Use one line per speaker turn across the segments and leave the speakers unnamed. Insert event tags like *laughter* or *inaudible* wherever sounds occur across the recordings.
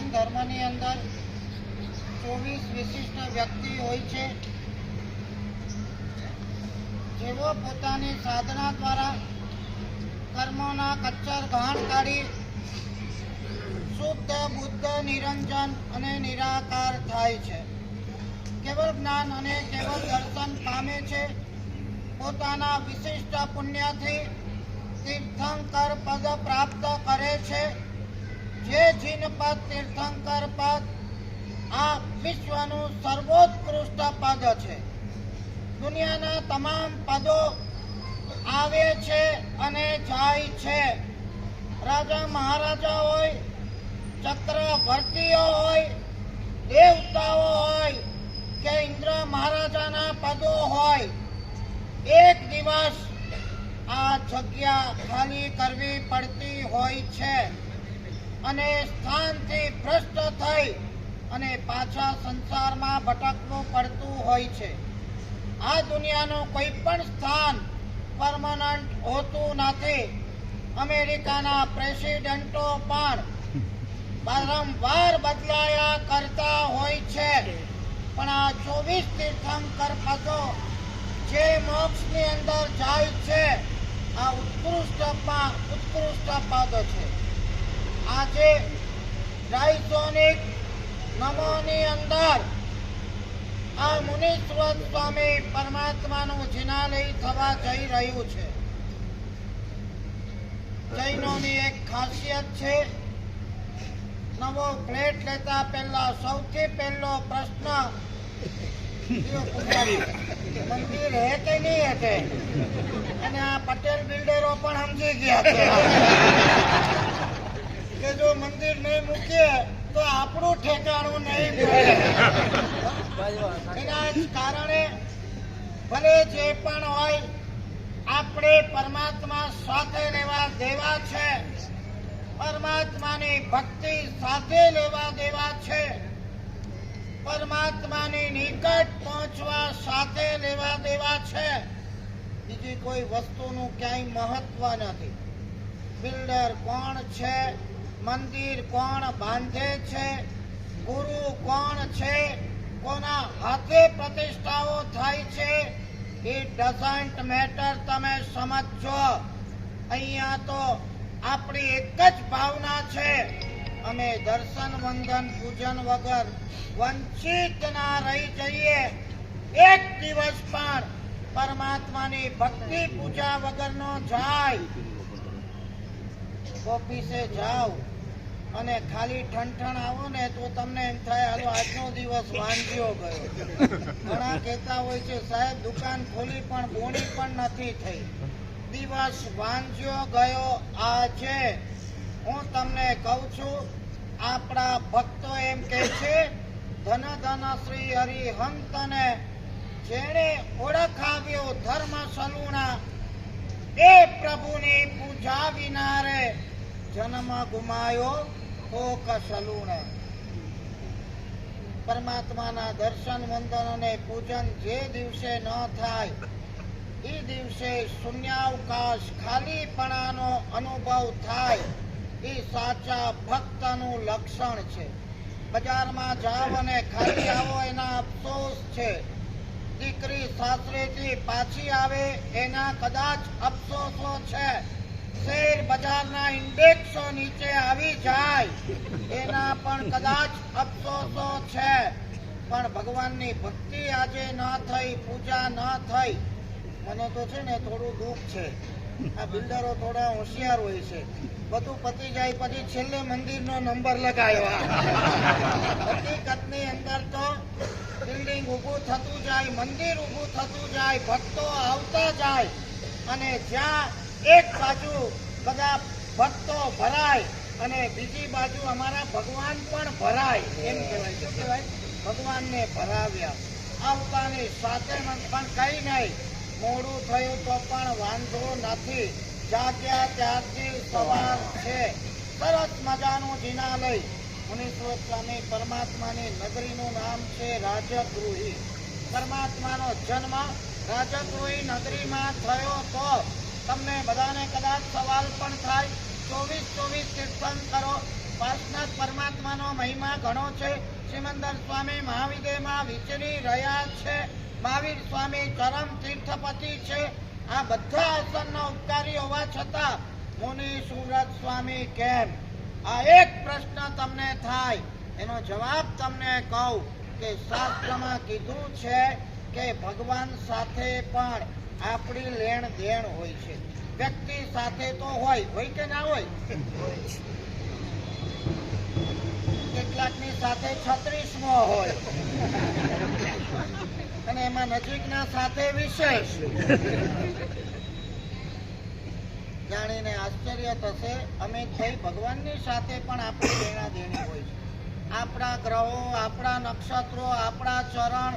જૈન ધર્મની અંદર ચોવીસ વિશિષ્ટ વ્યક્તિ હોય છે. જેઓ પોતાની સાધના દ્વારા કર્મોના કચ્છર ઘાણ કાઢી શુદ્ધ, બુદ્ધ, નિરંજન અને નિરાકાર થાય છે. કેવળ જ્ઞાન અને કેવળ દર્શન પામે છે. પોતાના વિશિષ્ટ પુણ્યથી તીર્થંકર પદ પ્રાપ્ત કરે છે. જે જીન પદ તીર્થંકર પદ આ વિશ્વનું સર્વોત્કૃષ્ટ પદ છે. દુનિયાના તમામ પદો આવે છે અને જાય છે. રાજા મહારાજા હોય, ચક્રવર્તીઓ હોય, દેવતાઓ હોય કે ઇન્દ્ર મહારાજાના પદો હોય, એક દિવસ આ જગ્યા ખાલી કરવી પડતી હોય છે. અને સ્થાનથી ભ્રષ્ટ થઈ અને પાછા સંસારમાં ભટકવું પડતું હોય છે. આ દુનિયાનું કોઈ પણ સ્થાન પરમનન્ટ હોતું નથી. અમેરિકાના પ્રેસિડેન્ટો પણ વારંવાર બદલાયા કરતા હોય છે. પણ આ ચોવીસ તીર્થંકર પદો જે મોક્ષની અંદર જાય છે, આ ઉત્કૃષ્ટમાં ઉત્કૃષ્ટ પદ છે. આજે રાઇઝોનિક નમોની અંદર આ મુનીશ્વર સ્વામી પરમાત્માનું જિનાલય થવા જઈ રહ્યું છે. જૈનોની એક ખાસિયત છે, નવો ફ્લેટ લેતા પહેલા સૌથી પહેલો પ્રશ્ન, મંદિર હે કે નહીં હે અને આ પટેલ બિલ્ડરો પણ સમજી ગયા છે. કે જો મંદિર નહીં મૂકીએ, તો આપણું ઠેકાણું નહીં એના જ કારણે ભલે જે પણ હોય, આપણે પરમાત્મા સાથે લેવા દેવા છે, પરમાત્માની ભક્તિ સાથે લેવા દેવા છે, પરમાત્માની નિકટ પહોંચવા સાથે લેવા દેવા છે, બીજી કોઈ વસ્તુનું ક્યાંય મહત્વ નથી. બિલ્ડર કોણ છે? મંદિર કોણ બાંધે છે? ગુરુ કોણ છે? કોના હાથે પ્રતિષ્ઠાઓ થાય છે? ઇટ ડઝન્ટ મેટર તમે સમજો અહીંયા તો આપણી એક જ ભાવના છે. અમે દર્શન, વંદન, પૂજન વગર વંચિત ના રહી જઈએ. એક દિવસ પણ પરમાત્માની ભક્તિ પૂજા વગરનો જાય. ઓફિસે જાઓ. અને ખાલી ઠણઠણ આવો ને તો તમને એમ થાય, હાલો, આજનો દિવસ વાંજ્યો ગયો. ઘણા કહેતા હોય છે, સાહેબ, દુકાન ખોલી પણ બોણી પણ નથી થઈ. દિવસ વાંજ્યો ગયો, આ છે. હું તમને કહું છું, આપણા ભક્તો એમ કહે છે, ધન ધન, શ્રી હરિહંતને જેણે ઓળખાવ્યો ધર્મ સલુણા, એ પ્રભુની પૂજા વિના રે જન્મ ગુમાયો. કોક સલુણે પરમાત્માના દર્શન, વંદન અને પૂજન જે દિવસે ન થાય, એ દિવસે શૂન્યાવકાશ ખાલીપણાનો અનુભવ થાય, એ સાચા ભક્તનું લક્ષણ છે. બજારમાં જાવ અને ખાલી આવો એના અફસોસ છે. દીકરી સાસરેથી પાછી આવે એના કદાચ અફસોસો છે. શેર બજારના ઇન્ડેક્સો નીચે આવી જાય. એના પણ કદાચ અફસોસો છે. પણ ભગવાનની ભક્તિ આજે ન થઈ, પૂજા ન થઈ. મને તો છે ને થોડું દુઃખ છે. આ બિલ્ડરો થોડા હોશિયાર હોય છે. બધું પતી જાય પછી છેલ્લે મંદિરનો નંબર લગાવ્યો. હકીકતની અંદર તો બિલ્ડિંગ ઊભું થતું જાય, મંદિર ઊભું થતું જાય, ભક્તો આવતા જાય. અને જ્યાં એક બાજુ બધા ભક્તો ભરાય અને બીજી બાજુ અમારા ભગવાન પણ ભરાય. એમ કહેવાય શું કહેવાય? ભગવાનને ભરાવ્યા. આવતાની સાથે પણ કઈ નહીં. મોડું થયું તો પણ વાંધો નથી. જાગ્યા ત્યારથી સવાર છે. સરસ મજાનું જિનાલય. મુનીશ્વર સ્વામી પરમાત્માની નગરીનું નામ છે રાજગૃહી પરમાત્માનો જન્મ રાજગૃહી નગરીમાં થયો તો કદાચ સવાલ પણ થાય. ચોવીસ ચોવીસ કીર્તન કરો પાર્શનાથ પરમાત્માનો મહિમા ઘણો છે. સિમંદર સ્વામી મહાવિદેમાં વિચરી રહ્યા છે. મહાવીર સ્વામી ચરમ તીર્થપતિ છે. આ બધા આસનના ઉપકારી હોવા છતાં મુનિ સુરત સ્વામી કેમ? આ એક પ્રશ્ન તમને થાય. એનો જવાબ તમને કહું કે શાસ્ત્રમાં કીધું છે કે ભગવાન સાથે પણ આપણી લેણ દેણ હોય છે. વ્યક્તિ સાથે તો હોય હોય કે ના હોય? કેટલાકની સાથે છત્રીસમો હોય. અને એમાં નજીકના સાથે વિશેષ. જાણીને આશ્ચર્ય થશે, અમે થઈ ભગવાનની સાથે પણ આપણી લેણા દેણી હોય છે. આપણા ગ્રહો, આપણા નક્ષત્રો, આપણા ચરણ,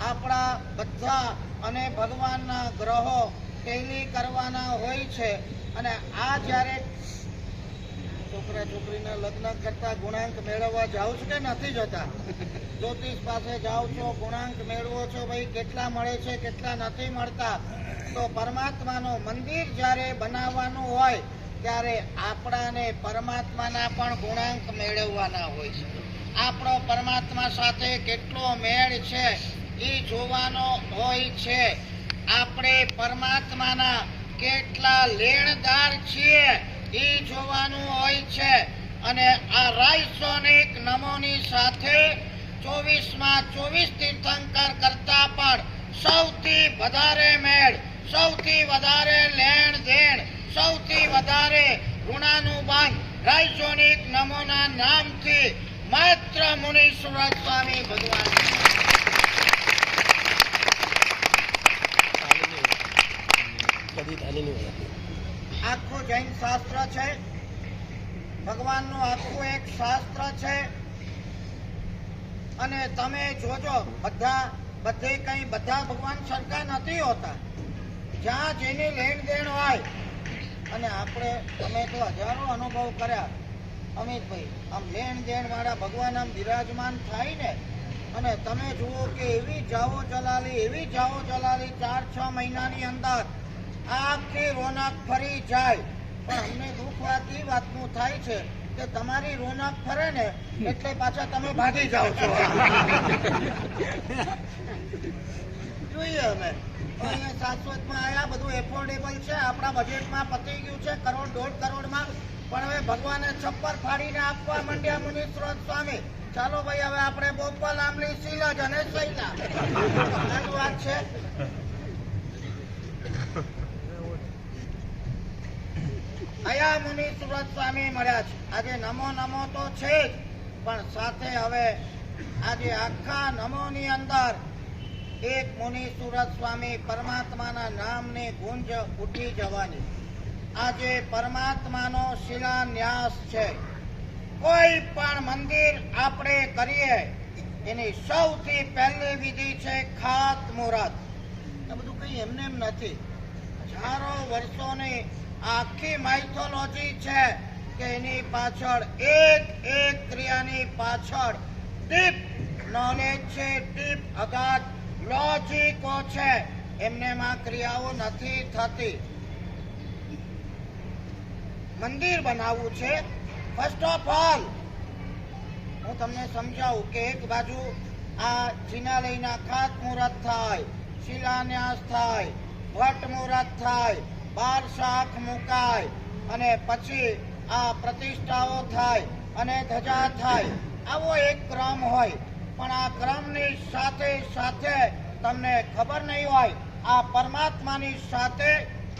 આપણા બધા અને ભગવાનના ગ્રહો ટેલી કરવાના હોય છે. અને આ જ્યારે છોકરા છોકરીના લગ્ન કરતા ગુણાંક મેળવવા જાઓ છો કે નથી જતા? જ્યોતિષ પાસે જાઓ છો, ગુણાંક મેળવો છો, ભાઈ, કેટલા મળે છે, કેટલા નથી મળતા? તો પરમાત્માનું મંદિર જ્યારે બનાવવાનું હોય, ત્યારે આપણાને પરમાત્માના પણ ગુણાંક મેળવવાના હોય છે. આપણો પરમાત્મા સાથે કેટલો મેળ છે એ જોવાનો હોય છે. આપણે પરમાત્માના કેટલા લેણદાર છીએ એ જોવાનું હોય છે. અને આ રાઇસોનિક નમોની સાથે ચોવીસમાં ચોવીસ તીર્થંકર કરતા પણ સૌથી વધારે મેળ, સૌથી વધારે લેણ દેણ સૌથી વધારે ઋણાનુબંધ રાઈસોનિક નમોના નામથી માત્ર મુનિ સુરત સ્વામી ભગવાન.
થાળી હોય
આખું જૈન શાસ્ત્ર છે. ભગવાનનું આખું એક શાસ્ત્ર છે. અને તમે જોજો, બધા, બધે કંઈ બધા ભગવાન સરખા નથી હોતા. જ્યાં જેની લેણ દેણ હોય. અને આપણે, અમે તો હજારો અનુભવ કર્યા. અમિતભાઈ, આમ લેણ દેણ વાળા ભગવાન આમ બિરાજમાન થાય ને? અને તમે જુઓ કે એવી જાઓ જલાલી, એવી જાઓ જલાલી ચાર છ મહિનાની અંદર આખી રોનક ફરી જાય. પણ અમને દુઃખ વાત એ વાતનું થાય છે કે તમારી રોનક ફરે ને એટલે પાછા તમે ભાગી જાઓ છો. જોઈએ અમે. અહીંયા શાશ્વતમાં આયા, બધું એફોર્ડેબલ છે, આપણા બજેટમાં પતી ગયું છે, કરોડ, દોઢ કરોડમાં. પણ હવે ભગવાને છપ્પર ફાડીને આપવા માંડ્યા મુનીશ્વર સ્વામી. ચાલો ભાઈ, હવે આપણે બોપલ, આંબલી, શીલજ અને શૈલા. વાત છે. આયા મુનિ સુરત સ્વામી મળ્યા છે. આજે નમો નમો તો છે જ, પણ સાથે હવે આજે આખા નમોની અંદર એક મુનિ સુરત સ્વામી પરમાત્માના નામની ગુંજ ઉઠી જવાની. આજે પરમાત્માનો શિલાન્યાસ છે. કોઈ પણ મંદિર આપણે કરીએ, એની સૌથી પહેલી વિધિ છે ખાત મુહૂર્ત આ બધું કઈ એમને એમ નથી. હજારો વર્ષોની આખી માઇથોલોજી છે કે એની પાછળ એક એક ક્રિયાની પાછળ ડીપ નોલેજ છે ડીપ અગાધ લોજિકો છે. એમને માં ક્રિયાઓ નથી થતી. મંદિર બનાવવું છે. ફર્સ્ટ ઓફ ઓલ હું તમને સમજાવું કે એક બાજુ આ જિનાલયના ખાત મુહૂર્ત થાય, શિલાન્યાસ થાય વટ મુહૂર્ત થાય બાર શાખ મુકાય અને પછી આ પ્રતિષ્ઠાઓ થાય અને ધજા થાય. આવો એક ક્રમ હોય, પણ આ ક્રમની સાથે સાથે તમને ખબર નહીં હોય, આ પરમાત્માની સાથે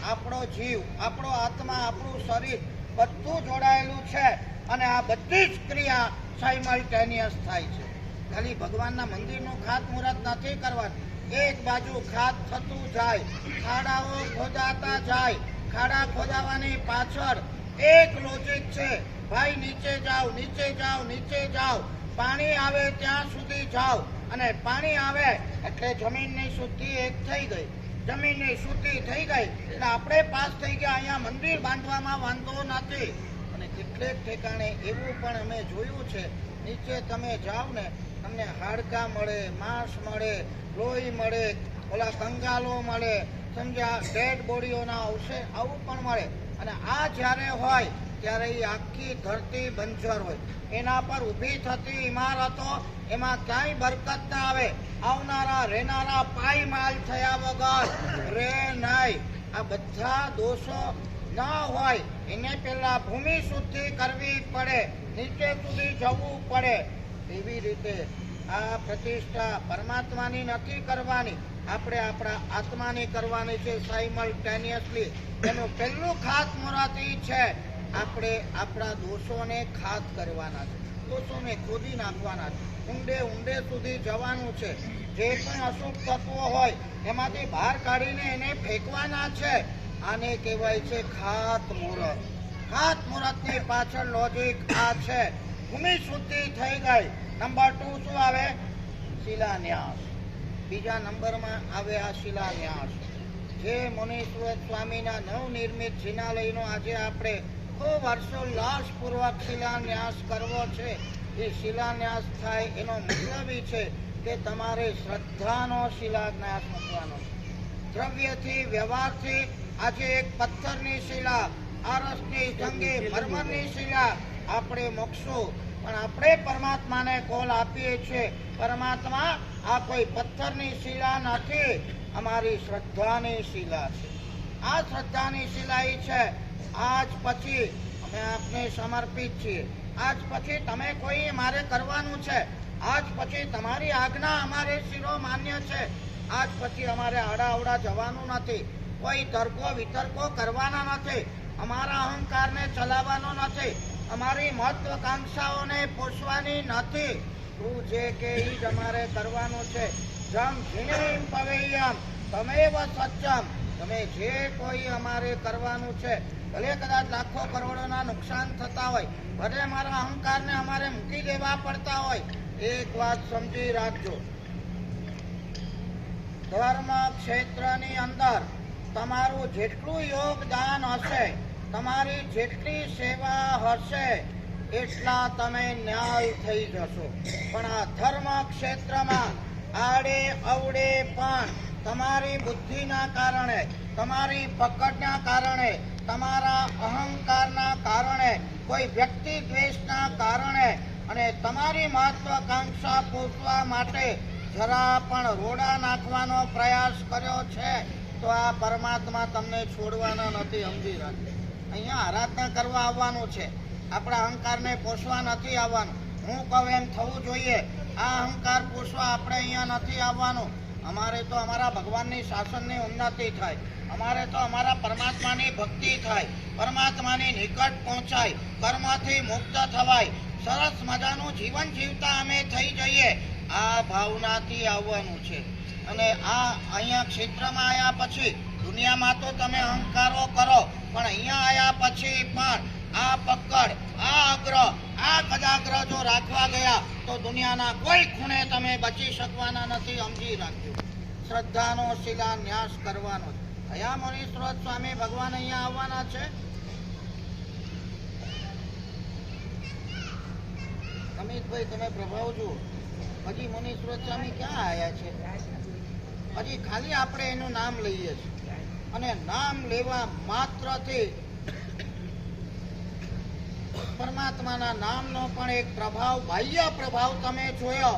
આપણો જીવ, આપણો આત્મા, આપણું શરીર બધું જોડાયેલું છે અને આ બધી જ ક્રિયા સાયમલ્ટેનિયસ થાય છે. ખાલી ભગવાનના મંદિરનું ખાતમુહૂર્ત નથી કરવાનું. એક બાજુ ખાત થતું જાય, ખાડાઓ ખોદાતા જાય, ખાડા ખોદાવાની પાછળ એક લોજિક છે. ભાઈ, નીચે જાઓ નીચે જાઓ નીચે જાઓ. પાણી આવે ત્યાં સુધી જાઓ. અને પાણી આવે એટલે જમીનની શુદ્ધિ એક થઈ ગઈ. જમીનની શુદ્ધિ થઈ ગઈ એટલે આપણે પાસ થઈ ગયા. અહીંયા મંદિર બાંધવામાં વાંધો નથી. અને કેટલેક ઠેકાણે એવું પણ અમે જોયું છે. નીચે તમે જાઓ ને તમને હાડકાં મળે, માંસ મળે, લોહી મળે, ઓલા કંગાલો મળે, સમજ્યા? ડેડ બોડીઓના અવશે આવું પણ મળે. અને આ જ્યારે હોય, ત્યારે એ આખી ધરતી બંજર હોય. એના પર ઊભી થતી ઇમારતો એમાં ક્યાંય બરકત ના આવે. આવનારા, રહેનારા પાયમાલ થયા વગર રે નહીં આ બધા દોષો ના હોય. એને પહેલાં ભૂમિ શુદ્ધિ કરવી પડે. નીચે સુધી જવું પડે. એવી રીતે આ પ્રતિષ્ઠા પરમાત્માની નથી કરવાની. આપણે આપણા આત્માની કરવાની છે સાઇમલ્ટેનિયસલી એનું પહેલું ખાતમુહૂર્ત ઈ છે આપણે આપણા દોષોને ખાત કરવાના છે. દોષોને ખોદી નાખવાના છે. ઊંડે ઊંડે સુધી જવાનું છે. જે પણ અશુભ તત્વો હોય, એમાંથી બહાર કાઢીને એને ફેંકવાના છે. આને કહેવાય છે ખાત મુહૂર્ત ખાત મુહૂર્તની પાછળ લોજિક આ છે. ભૂમિ શુદ્ધિ થઈ ગઈ. નંબર ટુ શું આવે? શિલાન્યાસ. બીજા નંબરમાં આવે આ શિલાન્યાસ. જે મુનીશ્વર સ્વામીના નવનિર્મિત શિલાલયનો આજે આપણે ખૂબ હર્ષોલ્લાસપૂર્વક શિલાન્યાસ કરવો છે. એ શિલાન્યાસ થાય એનો મતલબ એ છે કે તમારે શ્રદ્ધાનો શિલાન્યાસ મૂકવાનો દ્રવ્યથી વ્યવહારથી આજે એક પથ્થરની શિલા, આરસની જંગી, મરમરની શિલા આપણે મોક્ષું. પણ આપણે પરમાત્માને કોલ આપીએ છીએ. પરમાત્મા આ કોઈ પથ્થરની શિલા નથી. અમારી શ્રદ્ધાની શિલા છે. આ શ્રદ્ધાની શિલા છે. આજ પછી અમે આપને સમર્પિત છીએ. આજ પછી તમે કોઈ મારે કરવાનું છે. આજ પછી તમારી આજ્ઞા અમારે શિરો માન્ય છે. આજ પછી અમારે આડાઅવડા જવાનું નથી. કોઈ તર્કો વિતર્કો કરવાના નથી. અમારા અહંકારને ચલાવવાનો નથી. અમારી મહત્વકાંક્ષાઓને પોષવાની નથી. તું જે કે એ જ અમારે કરવાનું છે. જમ ઝીણીમ પવેયમ તમે સચ્ચમ તમે જે કોઈ અમારે કરવાનું છે, ભલે કદાચ લાખો કરોડોના નુકસાન થતા હોય, ભલે મારા અહંકારને અમારે મૂકી દેવા પડતા હોય, એક વાત સમજી રાખજો. ધર્મ ક્ષેત્રની અંદર તમારું જેટલું યોગદાન હશે તમારી જેટલી સેવા હશે, એટલા તમે ન્યાય થઈ જશો. પણ આ ધર્મ ક્ષેત્રમાં આડે અવડે પણ તમારી બુદ્ધિના કારણે, તમારી પકડના કારણે, તમારા અહંકારના કારણે, કોઈ વ્યક્તિ દ્વેષના કારણે અને તમારી મહત્વાકાંક્ષા પૂરવા માટે જરા પણ રોડા નાખવાનો પ્રયાસ કર્યો છે, તો આ પરમાત્મા તમને છોડવાના નથી, સમજી રાખજો. અહીંયા આરાધના કરવા આવવાનું છે. આપણા અહંકારને પોષવા નથી આવવાનું. હું કહું એમ થવું જોઈએ. આ અહંકાર પોષવા આપણે અહીંયા નથી આવવાનું. અમારે તો અમારા ભગવાનની શાસનની ઉન્નતિ થાય. અમારે તો અમારા પરમાત્માની ભક્તિ થાય. પરમાત્માની નિકટ પહોંચાય. કર્મથી મુક્ત થવાય. સરસ મજાનું જીવન જીવતા અમે થઈ જઈએ. આ ભાવનાથી આવવાનું છે. અને આ અહીંયા ક્ષેત્રમાં આવ્યા પછી દુનિયામાં તો તમે અહંકારો કરો. પણ અહીંયા આવ્યા પછી પણ આ પકડ, આ આગ્રહ, આ કદાગ્રહ જો રાખવા ગયા, તો દુનિયાના કોઈ ખૂણે તમે બચી શકવાના નથી, સમજી રાખજો. શ્રદ્ધાનો શિલાન્યાસ કરવાનો. કયા મુનિ સ્ત્રોત સ્વામી ભગવાન અહીંયા આવવાના છે? અમિતભાઈ, તમે પ્રભાવ જુઓ. હજી મુનિ સ્ત્રોત સ્વામી ક્યાં આવ્યા છે? હજી ખાલી આપણે એનું નામ લઈએ છીએ. અને નામ લેવા માત્રથી પરમાત્માના નામનો પણ એક પ્રભાવ, બાહ્ય પ્રભાવ તમે જોયો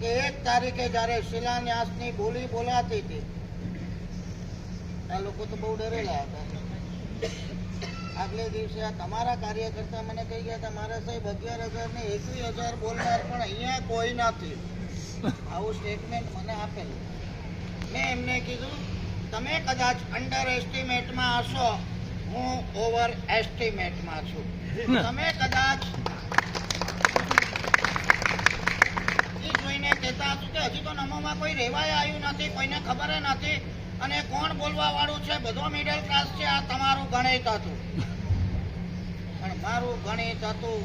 કે એક તારીખે જ્યારે શિલાન્યાસની બોલી બોલાતી હતી. આ લોકો તો બહુ ડરેલા હતા. આગલે દિવસે તમારા કાર્યકર્તા મને કહી ગયા હતા મારા સાહેબ અગિયાર હજાર ને એકવીસ હજાર બોલનાર પણ અહીંયા કોઈ નથી. આવું સ્ટેટમેન્ટ મને આપેલું. મેં એમને કીધું તમે કદાચ અંડર એસ્ટિમેટમાં હશો. હું ઓવર એસ્ટિમેટમાં છું તમે કદાચ જોઈને કહેતા હતું કે હજી તો નમોમાં કોઈ રેવાય આવ્યું નથી કોઈને ખબર નથી. અને કોણ બોલવા વાળું છે? બધો મિડલ ક્લાસ છે આ તમારું ગણિત હતું. પણ મારું ગણિત હતું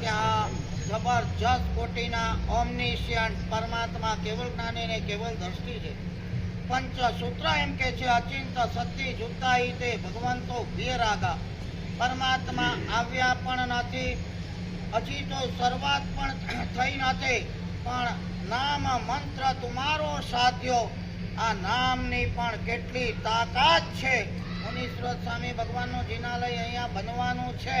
કે આ જબરજસ્ત કોટીના ઓમનિશિયન્ટ પરમાત્મા કેવલ જ્ઞાની ને કેવલ દ્રષ્ટિ છે. પંચ સૂત્ર એમ કે છે, અચિંત સતી જુતાઈ તે ભગવંતો રાગા. પરમાત્મા આવ્યા પણ નથી, હજી તો શરૂઆત પણ થઈ નથી, પણ નામ મંત્ર તુમારો સાધ્યો. આ નામની પણ કેટલી તાકાત છે. મુનીશ્વર સ્વામી ભગવાનનું જિનાલય અહીંયા બનવાનું છે.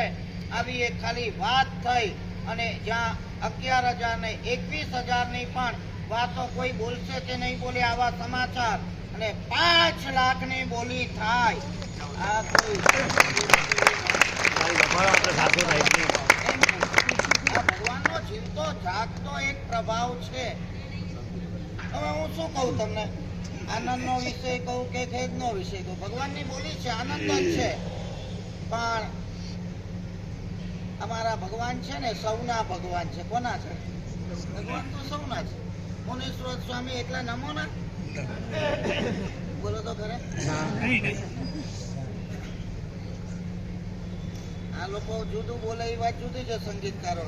આવી એક ખાલી વાત થઈ અને જ્યાં અગિયાર હજાર ને એકવીસ હજારની પણ વાતો કોઈ બોલશે કે નહીં બોલે આવા સમાચાર. અને પાંચ લાખની બોલી થાય. આ કોઈ ભગવાનનો જીવતો જાગતો એક પ્રભાવ છે. હવે હું શું કહું તમને? આનંદનો વિષય કહું કે ખેદનો વિષય કહું? ભગવાનની બોલી છે, આનંદ જ છે. પણ અમારા ભગવાન છે ને, સૌના ભગવાન છે. કોના છે? ભગવાન તો સૌના છે. આ લોકો જુદું બોલે સંગીતકારો.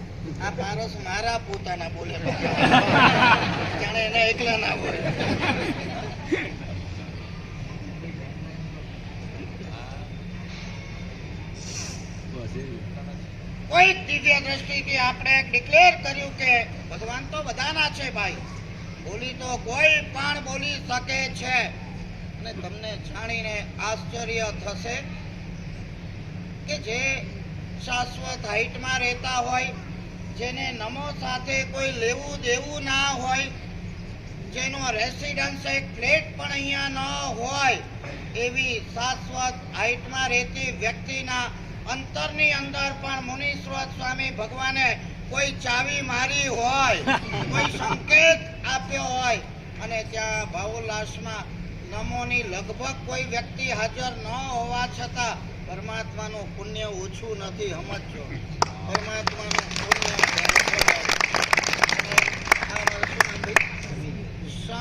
કોઈ દિવ્ય દ્રષ્ટિથી આપણે ડિક્લેર કર્યું કે ભગવાન તો બધાના છે ભાઈ. બોલી તો કોઈ પણ બોલી શકે છે. અને તમને જાણીને આશ્ચર્ય થશે કે જે શાશ્વત હાઈટમાં રહેતા હોય, જેને નમો સાથે કોઈ લેવું દેવું ના હોય, જેનો રેસિડન્સ એક ફ્લેટ પણ અહીંયા ન હોય, એવી શાશ્વત હાઈટમાં રહેતી વ્યક્તિના અંતરની અંદર પણ મુનીશ્વર સ્વામી ભગવાને કોઈ ચાવી મારી હોય, કોઈ સંકેત આપ્યો હોય, અને ત્યાં ભાવુલાસમાં નમોની લગભગ કોઈ વ્યક્તિ હાજર ન હોવા છતાં પરમાત્માનું પુણ્ય ઓછું નથી, સમજજો પરમાત્માનું પુણ્ય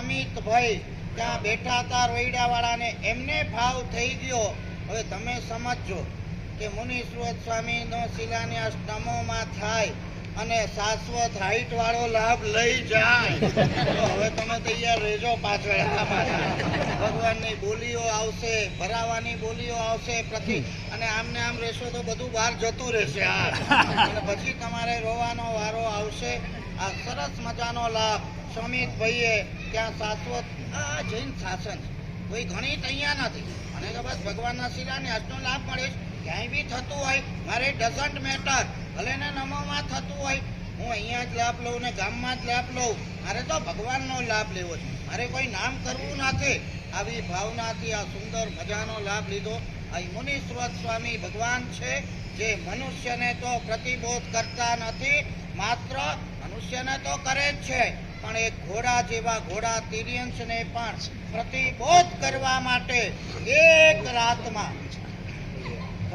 નામ ભાઈ? ત્યાં બેઠા હતા રોઈડાવાળાને એમને ભાવ થઈ ગયો હવે તમે સમજજો કે મુનીશ્વર સ્વામીનો શિલાન્યાસ નમોમાં થાય અને શાશ્વત હાઈટ વાળો લાભ લઈ જાય. તો હવે તમે તૈયાર રહેજો પાછળ. ભગવાનની બોલીઓ આવશે, ભરાવાની બોલીઓ આવશે પ્રતિ અને આમને આમ રહેશો તો બધું બહાર જતું રહેશે અને પછી તમારે રોવાનો વારો આવશે. આ સરસ મજાનો લાભ. સમિતભાઈએ ત્યાં શાશ્વત, આ જૈન શાસન. કોઈ ગણિત અહીંયા નથી. અને તો બસ ભગવાનના આજનો લાભ મળે ક્યાંય બી થતું હોય, મારે ડઝન્ટ મેટર ભલે નમોમાં થતું હોય, હું અહીંયા જ લાભ લઉં ને ગામમાં જ લાભ લઉં. મારે તો ભગવાનનો લાભ લેવો છે. મારે કોઈ નામ કરવું નથી આવી ભાવનાથી આ સુંદર મજાનો લાભ લીધો. આ મુનીશ્વર સ્વામી ભગવાન છે, જે મનુષ્યને તો પ્રતિબોધ કરતા નથી, માત્ર મનુષ્યને તો કરે જ છે. પણ એક ઘોડા જેવા ઘોડા તિર્યંશને પણ પ્રતિબોધ કરવા માટે એક રાતમાં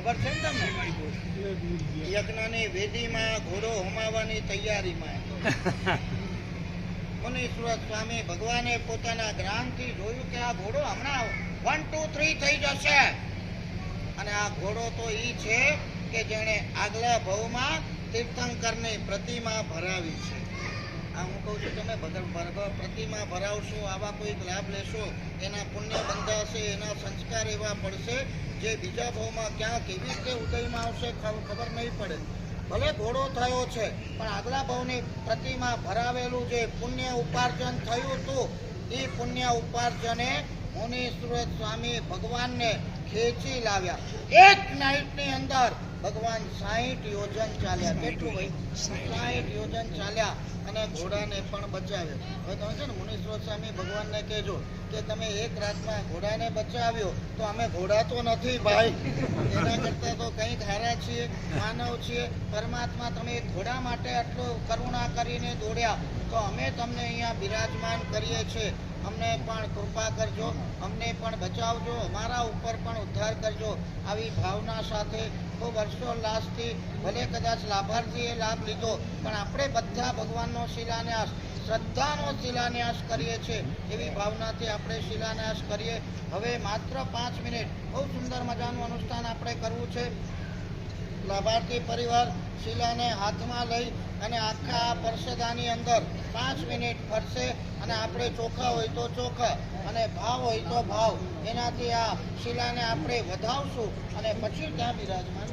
ખબર છે ને તમને? યજ્ઞની વેદીમાં ઘોડો હોમાવાની તૈયારીમાં *laughs* મુનીશ્વર સ્વામી ભગવાને પોતાના જ્ઞાનથી જોયું કે આ ઘોડો હમણાં વન ટુ થ્રી થઈ જશે. અને આ ઘોડો તો એ છે કે જેણે આગલા ભવમાં તીર્થંકરની પ્રતિમા ભરાવી છે. આ હું કહું છું, તમે પ્રતિમા ભરાવશો, આવા કોઈક લાભ લેશો, એના પુણ્ય બંધાશે, એના સંસ્કાર એવા પડશે, જે બીજા ભાવમાં ક્યાં કેવી રીતે ઉદયમાં આવશે ખબ- ખબર નહીં પડે. ભલે ઘોડો થયો છે, પણ આગલા ભાવની પ્રતિમા ભરાવેલું જે પુણ્ય ઉપાર્જન થયું હતું, એ પુણ્ય ઉપાર્જને મુનીશ્વર સ્વામી ભગવાનને ખેંચી લાવ્યા. એક નાઇટની અંદર ભગવાન સાહીઠ યોજન ચાલ્યા કેટલું ભાઈ? સાહીઠ યોજન. ચાલ્યા અને ઘોડાને પણ બચાવ્યો. હવે તમે છે ને મુનીશ્વર સ્વામી ભગવાનને કહેજો કે તમે એક રાતમાં ઘોડાને બચાવ્યો તો અમે ઘોડા તો નથી ભાઈ. એના કરતાં તો કંઈક હારા છીએ માનવ છીએ. પરમાત્મા તમે ઘોડા માટે આટલો કરુણા કરીને દોડ્યા. તો અમે તમને અહીંયા બિરાજમાન કરીએ છીએ. અમને પણ કૃપા કરજો, અમને પણ બચાવજો, અમારા ઉપર પણ ઉદ્ધાર કરજો. આવી ભાવના સાથે ખૂબ હર્ષોલ્લાસથી, ભલે કદાચ લાભાર્થીએ લાભ લીધો, પણ આપણે બધા ભગવાનનો શિલાન્યાસ, શ્રદ્ધાનો શિલાન્યાસ કરીએ છીએ. એવી ભાવનાથી આપણે શિલાન્યાસ કરીએ. હવે માત્ર પાંચ મિનિટ. બહુ સુંદર મજાનું અનુષ્ઠાન આપણે કરવું છે. લાભાર્થી પરિવાર શિલાને હાથમાં લઈ અને આખા આ પરસેદાની અંદર પાંચ મિનિટ ફરશે અને આપણે ચોખા હોય તો ચોખા અને ભાવ હોય તો ભાવ. એનાથી આ શિલાને આપણે વધાવશું અને પછી ત્યાં બિરાજમાન